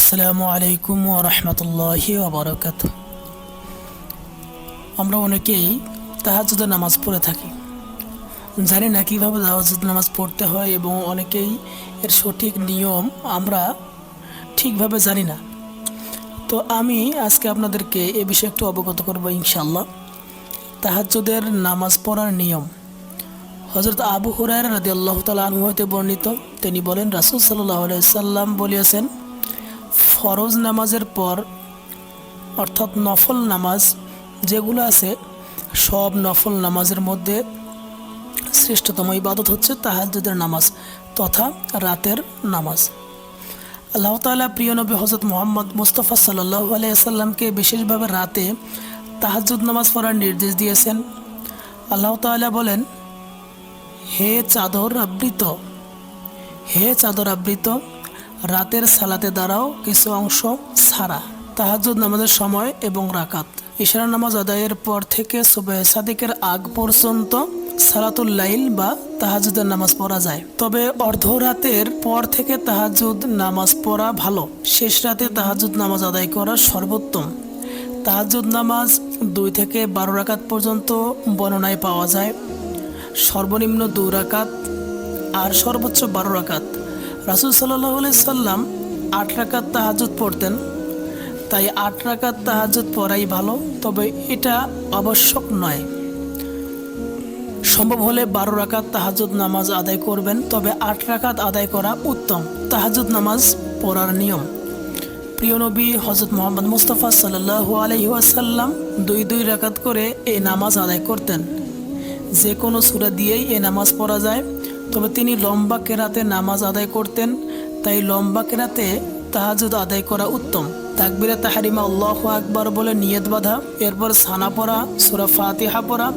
আসসালামু আলাইকুম ও রহমতুল্লাহি ওবরাকাত আমরা অনেকেই তাহাজুদের নামাজ পড়ে থাকি। জানি না কীভাবে তাহাজুদ নামাজ পড়তে হয় এবং অনেকেই এর সঠিক নিয়ম আমরা ঠিকভাবে জানি না। তো আমি আজকে আপনাদেরকে এ বিষয়ে একটু অবগত করব ইনশাল্লাহ তাহাজুদের নামাজ পড়ার নিয়ম। হজরত আবু হুরায়রা রাদি আল্লাহ তালা আনহু হতে বর্ণিত। তিনি বলেন, রাসুল সাল্লাহ সাল্লাম বলিয়াছেন ফরজ নামাজের পর, অর্থাৎ নফল নামাজ যেগুলো আছে, সব নফল নামাজের মধ্যে শ্রেষ্ঠতম ইবাদত হচ্ছে তাহাজ্জুদের নামাজ তথা রাতের নামাজ। আল্লাহ তাআলা প্রিয় নবী হজরত মোহাম্মদ মুস্তফা সাল্লাহ আলাইসাল্লামকে বিশেষভাবে রাতে তাহাজ্জুদ নামাজ পড়ার নির্দেশ দিয়েছেন। আল্লাহ তাআলা বলেন, হে চাদর আবৃত, হে চাদর আবৃত রাতের সালাতে দ্বারাও কিছু অংশ ছাড়া। তাহাজুদ নামাজের সময় এবং রাকাত। ইশারা নামাজ আদায়ের পর থেকে সুবাহ সাদিকের আগ পর্যন্ত সালাতুল লাইল বা তাহাজুদের নামাজ পড়া যায়। তবে অর্ধরাতের পর থেকে তাহাজুদ নামাজ পড়া ভালো। শেষ রাতে তাহাজুদ নামাজ আদায় করা সর্বোত্তম। তাহাজুদ নামাজ দুই থেকে বারো রাকাত পর্যন্ত বর্ণনায় পাওয়া যায়। সর্বনিম্ন দু রাকাত আর সর্বোচ্চ বারো রাকাত। রাসুল সাল্লাহ সাল্লাম আট রাকাত তাহাজুদ পড়তেন। তাই আট রাকাত তাহাজুদ পড়াই ভালো, তবে এটা আবশ্যক নয়। সম্ভব হলে বারো রাকাত তাহাজুদ নামাজ আদায় করবেন, তবে আট রাকাত আদায় করা উত্তম। তাহাজুদ নামাজ পড়ার নিয়ম। প্রিয় নবী হজরত মোহাম্মদ মুস্তফা সাল্লাহ আলহিহাসাল্লাম দুই দুই রাকাত করে এই নামাজ আদায় করতেন। যে কোনো সুরা দিয়েই এ নামাজ পড়া যায়। তবে তিনি লম্বা কেরাতে নামাজ আদায় করতেন, তাই লম্বা কেরাতে তাহাজুদ আদায় করা উত্তম। তাকবিরে তাহারিমা আল্লাহ আকবর বলে নিয়ত বাঁধা, এরপর সানা পড়া, সুরা ফাতিহা পড়া,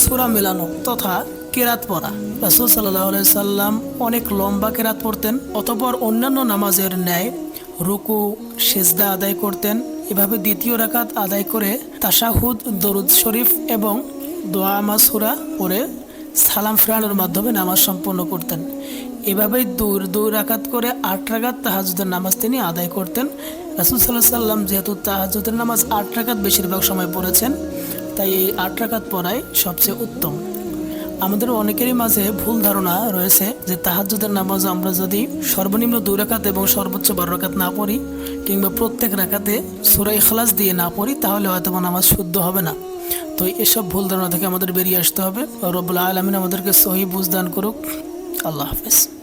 সুরা মেলানো তথা কেরাত পড়া। রাসুল সাল্লাহ সাল্লাম অনেক লম্বা কেরাত পড়তেন, অতপর অন্যান্য নামাজের ন্যায় রুকু, সেজদা আদায় করতেন। এভাবে দ্বিতীয় রাকাত আদায় করে তাশাহুদ, দরুদ শরীফ এবং দোয়া মাসুরা পরে সালাম ফেরানোর মাধ্যমে নামাজ সম্পন্ন করতেন। এভাবেই দূর দুই রাকাত করে আট রাকাত তাহাজুদের নামাজ তিনি আদায় করতেন। রাসুল সাল্লাহ সাল্লাম যেহেতু তাহাজুদের নামাজ আট রাকাত বেশিরভাগ সময় পড়েছেন, তাই এই আট রাকাত পড়াই সবচেয়ে উত্তম। আমাদের অনেকেরই মাঝে ভুল ধারণা রয়েছে যে তাহাজুদের নামাজ আমরা যদি সর্বনিম্ন দুই রাকাত এবং সর্বোচ্চ বারো রাকাত না পড়ি, কিংবা প্রত্যেক রাকাতে সুরাই খালাস দিয়ে না পড়ি, তাহলে হয়তো নামাজ শুদ্ধ হবে না। তো এসব ভুল ধারণা থেকে আমাদের বেরিয়ে আসতে হবে। রব্বুল আলমিন আমাদেরকে সহি বুঝদান করুক। আল্লাহ হাফেজ।